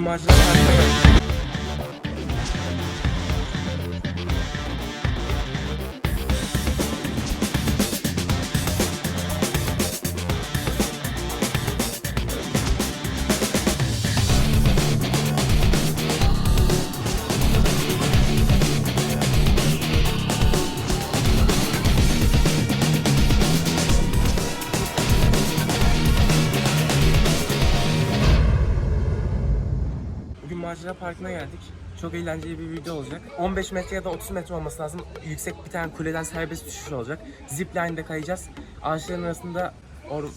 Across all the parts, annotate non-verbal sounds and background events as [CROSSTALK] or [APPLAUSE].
Macera macera parkına geldik. Çok eğlenceli bir video olacak. 15 metre ya da 30 metre olması lazım. Yüksek bir tane kuleden serbest düşüş olacak. Zipline'de kayacağız. Ağaçların arasında or, e,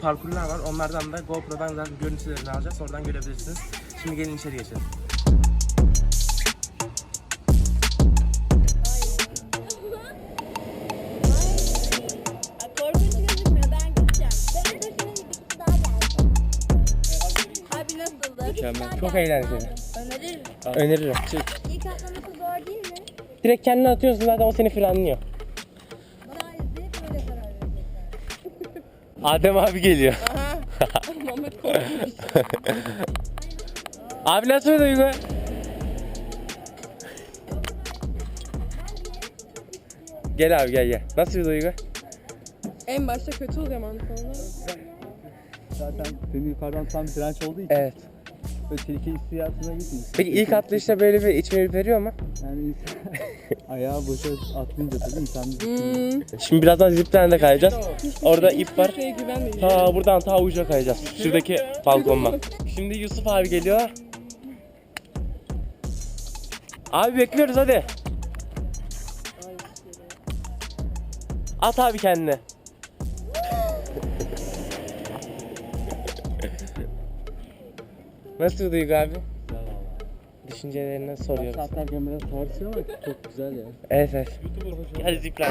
parkurlar var. Onlardan da GoPro'dan zaten görüntülerini alacağız. Oradan görebilirsiniz. Şimdi gelin içeri geçelim. Mükemmel. Çok eğlenceli. Öneririm. Öneririm. İlk atlaması zor değil mi? Direkt kendini atıyorsun zaten o seni frenliyor. Bana izleyip böyle karar verecekler. Adem abi geliyor. [LAUGHS] Korkunç. abi nasıl duygu? Gel abi gel gel. Nasıl bir duygu? En başta kötü oluyor ama sonra. Zaten senin yukarıdan tam bir direnç olduğu için Evet. Böyle tehlike hissiyatına gitmiyor. Peki ilk atlayışta böyle bir içime ürperiyor mu? Yani insan [LAUGHS] ayağı boşa atlayınca tabii insan bir Hmm. Şimdi birazdan zipline'de kayacağız. Orada ip var. Şeye güvenmeyin. Ta buradan ta uca kayacağız. Şuradaki balkondan. Şimdi Yusuf abi geliyor. Abi bekliyoruz hadi. At abi kendini. Nasıl duygu abi? Düşüncelerini soruyoruz. atlarken biraz tartışıyor ama çok güzel ya. Evet evet. Hadi zipline.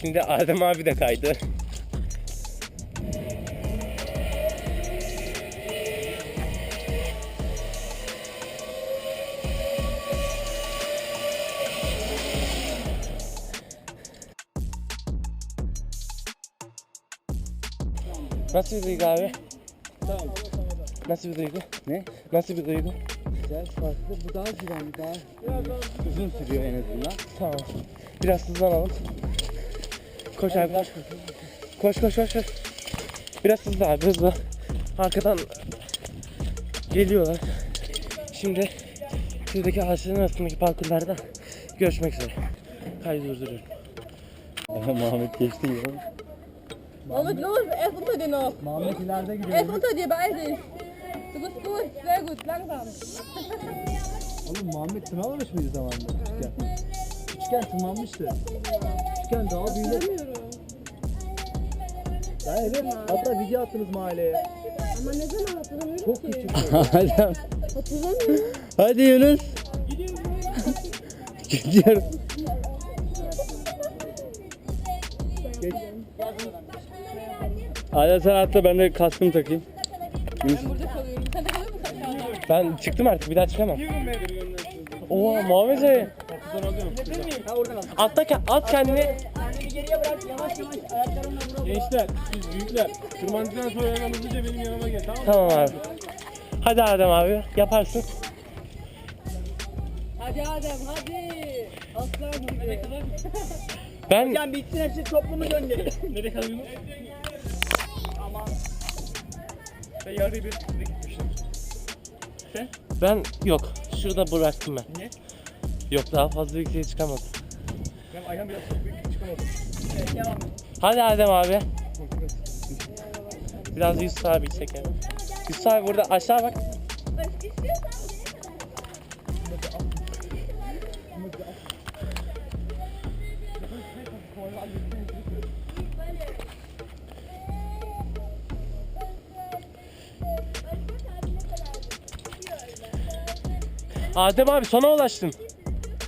Şimdi Adem abi de kaydı. Nasıl bir duygu abi? Tamam. Nasıl bir duygu? Ne? Nasıl bir duygu? Güzel farklı. Bu daha güvenli daha uzun sürüyor en azından. Tamam. Biraz hızlanalım. Koş abi koş. Koş koş koş koş. Biraz hızlı abi hızlı. Arkadan geliyorlar. Şimdi şuradaki ağaçların arasındaki parkurlarda görüşmek üzere. Kaydı durduruyorum. Muhammed geçti ya. Muhammed los, erst unter dir noch. Muhammed ileride gidiyor. Erst unter dir, beeil dich. Du bist gut, sehr gut, langsam. Oğlum Muhammed tırmanmamış mıydı zamanında küçükken? Küçükken tırmanmıştı. Küçükken daha büyük. Ya evet. Hatta video attınız mahalleye. Ama ne zaman hatırlamıyorum Çok ki. küçük. [LAUGHS] Hatırlamıyorum. Hadi Yunus. Gidiyorum. Geç. Hala sen atla ben de kaskımı takayım. Ben burada kalıyorum. Sen de kalıyor musun? Ben çıktım artık bir daha çıkamam. Oo Muhammed Bey. Atla ke- at kendini. Gençler, siz büyükler. Tırmandıktan sonra hemen hızlıca benim yanıma gel tamam mı? Tamam abi. Hadi Adem abi yaparsın. Hadi Adem, hadi. Aslan gibi. Ben bitsin hepsi toplumu gönderin. [LAUGHS] Nereye kalıyorsunuz? Aman. Ben yarı bir gitmiştim. ben yok. Şurada bıraktım ben. Niye? Yok daha fazla yükseğe çıkamadım. Ben ayağım biraz çok büyük çıkamadım. Evet, devam et. Hadi Adem abi. Biraz Yusuf abi çekelim. Yusuf abi burada aşağı bak. Adem abi sona ulaştın.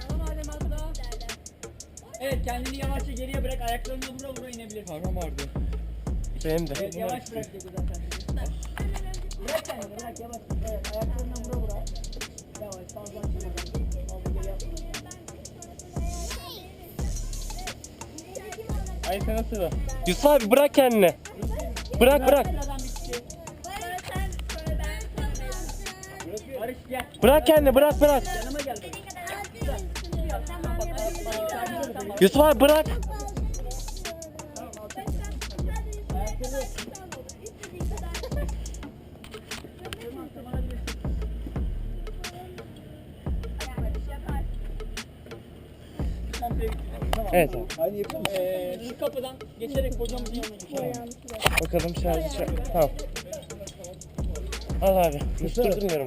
Tamam Adem atla. Evet kendini yavaşça geriye bırak. Ayaklarını vura vura inebilirsin. Parmağım vardı. Benim de. Evet yavaş bırak dedi zaten. Bırak kendini bırak yavaş. Evet ayaklarına vura vura. Yavaş yapma. Ay sen nasıl da? Yusuf abi bırak kendini. Bırak bırak. Sıradan gel. Bırak kendini bırak bırak. Yanıma gel Barış. Yusuf abi bırak. Evet abi. Ee, şu kapıdan geçerek hocamızın yanına geçelim. Bakalım şarjı şarjı. Tamam. Al abi. Hiç durdurmuyorum.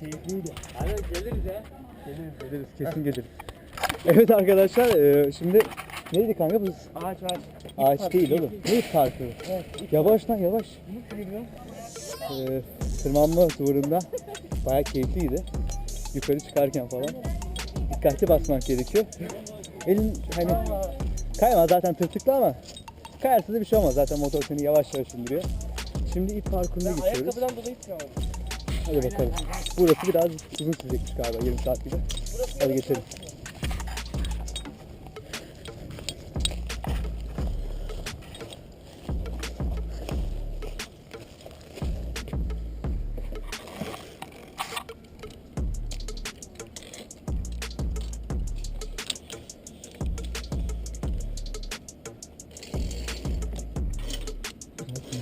Keyifliydi. Aynen geliriz ya. Geliriz geliriz kesin geliriz. Evet arkadaşlar e, şimdi neydi kanka bu? Ağaç ağaç. Ağaç değil oğlum. Ne parkı? Yavaş lan yavaş. Ee, tırmanma turunda bayağı keyifliydi. Yukarı çıkarken falan. Dikkatli basmak gerekiyor. Elin hani kayma zaten tırtıklı ama kayarsa da bir şey olmaz. Zaten motor seni yavaş yavaş indiriyor. Şimdi ip parkuruna geçiyoruz. Ayakkabıdan dolayı çıkamadım. Hadi bakalım. Burası biraz uzun sürecekmiş galiba yarım saat gibi. Hadi geçelim.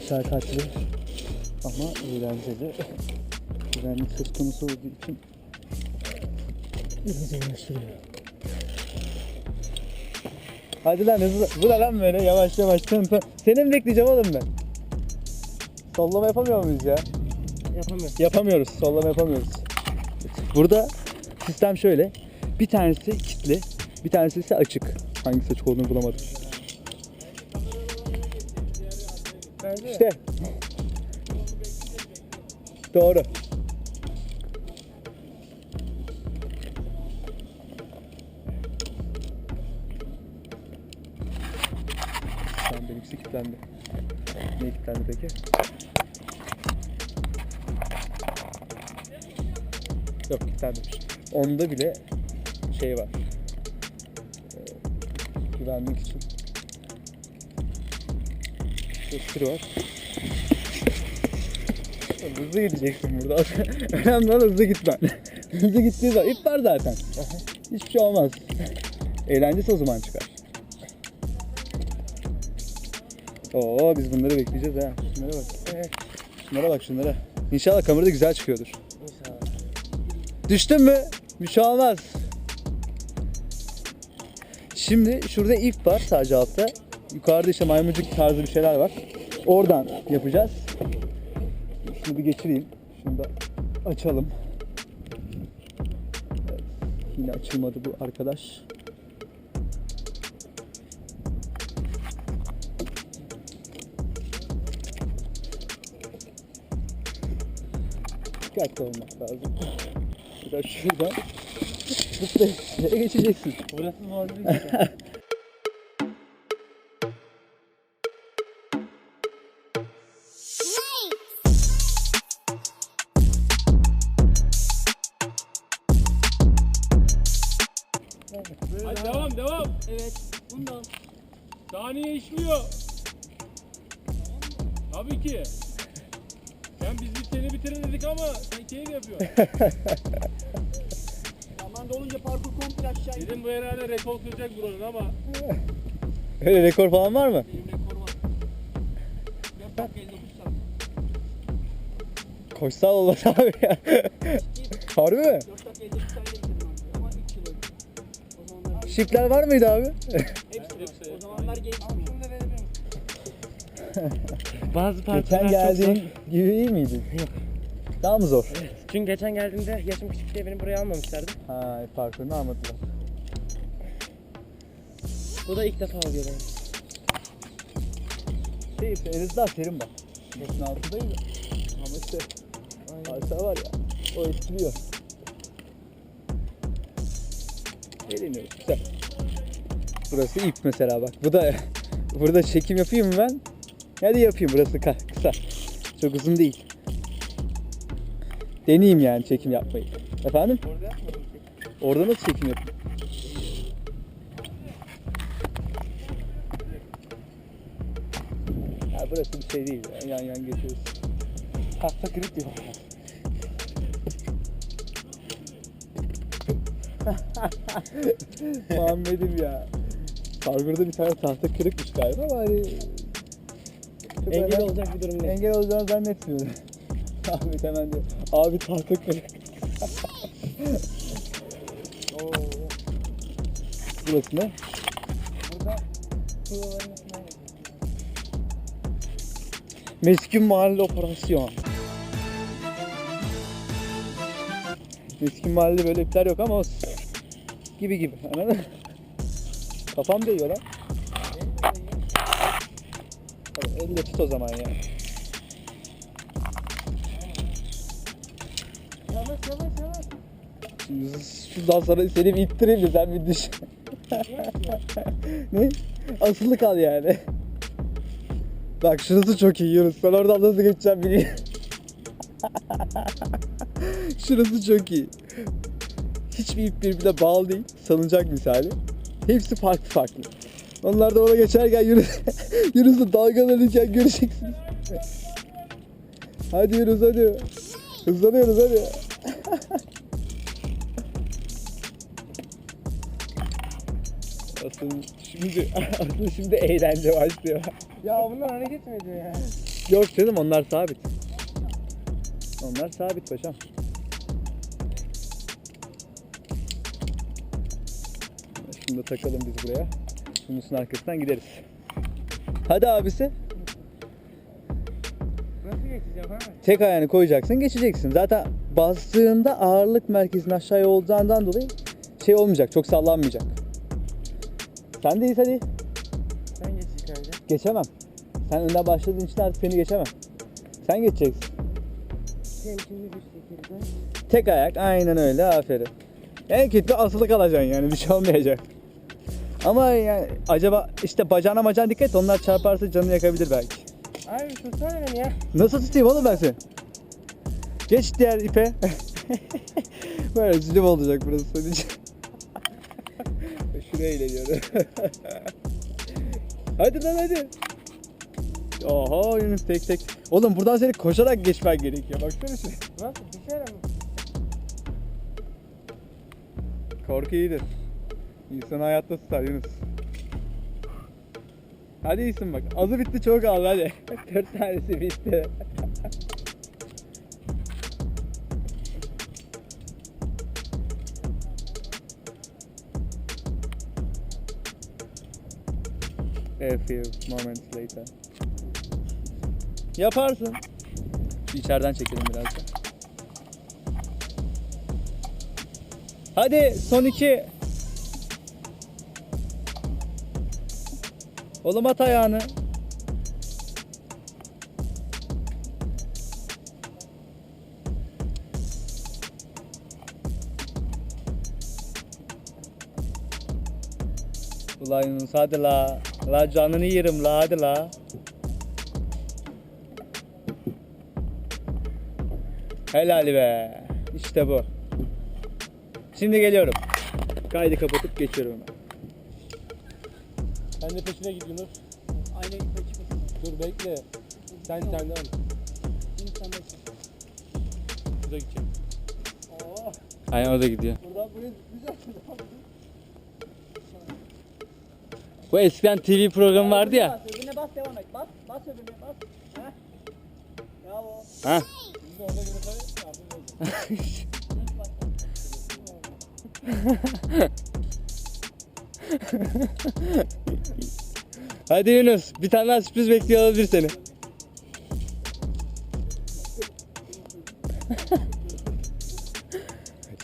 Meşakkatli ama eğlenceli. Güvenlik söz konusu olduğu için biraz uğraştırıyor. Hadi lan hızlı. Bu da lan böyle yavaş yavaş tın tın. Seni mi bekleyeceğim oğlum ben? Sollama yapamıyor muyuz ya? Yapamıyorum. Yapamıyoruz. Sollama yapamıyoruz. Burada sistem şöyle. Bir tanesi kilitli, bir tanesi ise açık. Hangisi açık olduğunu bulamadım. İşte. Doğru. Benimkisi kilitlendi. Niye kilitlendi peki? Yok kilitlenmemiş. Onda bile şey var. Ee, güvenlik için. Gösteri var. Hızlı gideceksin burada. [LAUGHS] Önemli olan hızlı gitmen. [LAUGHS] hızlı gittiği zaman ip var zaten. Hiçbir şey olmaz. Eğlencesi o zaman çıkar. Oo biz bunları bekleyeceğiz ha. Şunlara bak. Şunlara bak şunlara. İnşallah kamerada güzel çıkıyordur. İnşallah. Düştün mü? Bir şey olmaz. Şimdi şurada ip var sadece altta. Yukarıda işte maymuncuk tarzı bir şeyler var. Oradan yapacağız. Şunu bir geçireyim. Şunu da açalım. Evet, Yine açılmadı bu arkadaş. Dikkatli olmak lazım. Biraz şuradan [LAUGHS] zıplayıp geçeceksin. Burası muazzam. Hadi devam devam. Evet. Bundan. Saniye işliyor. Tabii ki. Sen biz bir seni bitirin dedik ama sen keyif yapıyorsun. [LAUGHS] Zaman dolunca parkur komple aşağı iniyor. Dedim bu herhalde rekor kıracak buranın ama Öyle rekor falan var mı? Benim rekor var. 4 dakika 59 saniye. Koşsal olmaz abi ya. [LAUGHS] Harbi mi? 4 dakika 59 saniye bitirdim abi. Ama 3 yıl önce. O zamanlar Şipler var mıydı abi? hepsi var. O zamanlar genç. Şunu [LAUGHS] Bazı Geçen partiler çok zor. geldiğin gibi iyi miydi? Yok. Daha mı zor? Çünkü geçen geldiğimde yaşım küçük diye beni buraya almamışlardı. Ha, parkurunu almadılar. Bu da ilk defa oluyor benim. Şey işte en azından serin bak. Başın altındaydı. Ama işte Arsa var ya. O etkiliyor. Eğleniyoruz. Güzel. Burası ip mesela bak. Bu da [LAUGHS] burada çekim yapayım ben? Hadi yapayım. Burası kısa. Çok uzun değil. Deneyeyim yani çekim yapmayı. Efendim? Orada nasıl çekim yapayım? Ya burası bir şey değil. ya. Yan yan geçiyoruz. Tahta kırık diyor. Muhammed'im ya. Parkurda bir tane tahta kırıkmış galiba ama hani... Engel olacak bir durum değil. Engel olacağını zannetmiyorum. Ahmet hemen diyor. Abi tahta kırık. [LAUGHS] Burası ne? Burada üstüne Meskin Mahalle Operasyon. Meskin Mahalle böyle ipler yok ama olsun. Gibi gibi. Anladın mı? Kafam değiyor lan. Hadi elle tut o zaman ya. Yavaş yavaş yavaş. Şuradan sonra seni bir ittireyim de sen bir düş. [LAUGHS] ne? Asılı kal yani. Bak şurası çok iyi Yunus. Ben oradan nasıl geçeceğim bileyim. [LAUGHS] şurası çok iyi. Hiçbir ip birbirine bağlı değil. Salıncak misali. Hepsi farklı farklı. Onlar da ona geçerken Yunus, [LAUGHS] Yunus'la dalgalanırken göreceksiniz. Hadi Yunus hadi. Hızlanıyoruz hadi. Asıl şimdi, asıl şimdi eğlence başlıyor. Ya bunlar hareket mi ediyor ya? Yok canım onlar sabit. Onlar sabit paşam. Şimdi de takalım biz buraya. Yunus'un arkasından gideriz. Hadi abisi. Nasıl geçeceğim ha? Tek ayağını koyacaksın geçeceksin. Zaten bastığında ağırlık merkezinin aşağıya olacağından dolayı şey olmayacak. Çok sallanmayacak. Sen deyiz hadi. Sen geç önce. Geçemem. Sen önden başladığın için artık seni geçemem. Sen geçeceksin. Temkinli bir şekilde. Tek ayak aynen öyle aferin. En kötü asılı kalacaksın yani bir şey olmayacak. Ama yani acaba işte bacağına bacağına dikkat et onlar çarparsa canını yakabilir belki. Abi tutsana beni ya. Nasıl tutayım oğlum ben seni? Geç diğer ipe. [LAUGHS] Böyle zulüm olacak burası için. [LAUGHS] Şuraya eğleniyorum. [LAUGHS] hadi lan hadi. Oha Yunus tek tek. Oğlum buradan seni koşarak geçmen gerekiyor. Baksana şuraya. Nasıl düşer mi? Korku iyidir. İnsanı hayatta tutar Yunus. Hadi iyisin bak. Azı bitti çok kaldı hadi. [LAUGHS] Dört tanesi bitti. A few moments later. Yaparsın. Şu içeriden çekelim biraz. Hadi son iki. Oğlum at ayağını. Yunus hadi la. La canını yerim la hadi la. Helal be. İşte bu. Şimdi geliyorum. Kaydı kapatıp geçiyorum. Sen de peşine git Yunus. Aynı peçime. Dur bekle. Sen sen al. Şimdi sen de. Şurada gideceğim. Oo. Aynen o da gidiyor. Buradan buraya güzel. Bu eskiden TV programı vardı ya. Bas, öbürüne bas devam et. Bas, bas öbürüne bas. Heh. Bravo. Ha? Biz de orada Yunus'a yardımcı olacağız. [LAUGHS] Yunus bak. [LAUGHS] [LAUGHS] Hadi Yunus bir tane daha sürpriz bekliyor olabilir seni. [LAUGHS]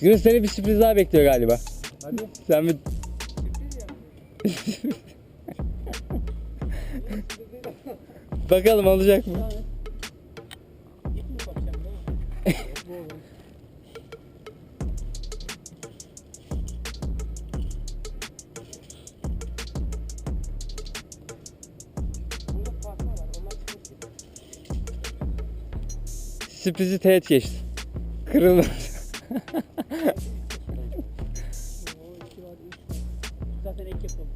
Yunus seni bir sürpriz daha bekliyor galiba. Hadi. Sen bir... [LAUGHS] Bakalım olacak mı? Sürprizi teğet geçti. Kırıldı. Zaten ek yapıldı.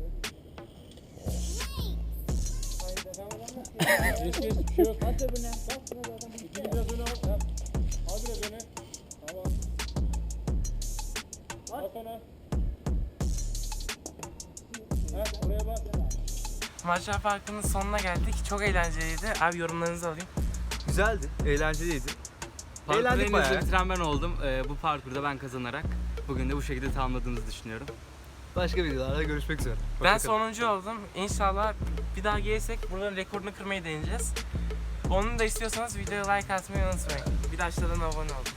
Yok. Öbürüne. Biraz öne. Al biraz öne. Tamam. Bak ona. Bak. Macera Parkı'nın sonuna geldik. Çok eğlenceliydi. Abi yorumlarınızı alayım. Güzeldi, eğlenceliydi. Parkuru Eğlendik en bayağı. hızlı bitiren ben oldum. Ee, bu parkurda ben kazanarak bugün de bu şekilde tamamladığımızı düşünüyorum. Başka videolarda görüşmek üzere. Ben Hoşçakalın. sonuncu oldum. İnşallah bir daha gelirsek buradan rekorunu kırmayı deneyeceğiz. Onu da istiyorsanız videoya like atmayı unutmayın. Bir de aşağıdan abone olun.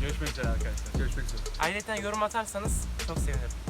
Görüşmek üzere arkadaşlar. Görüşmek üzere. Ayrıca yorum atarsanız çok sevinirim.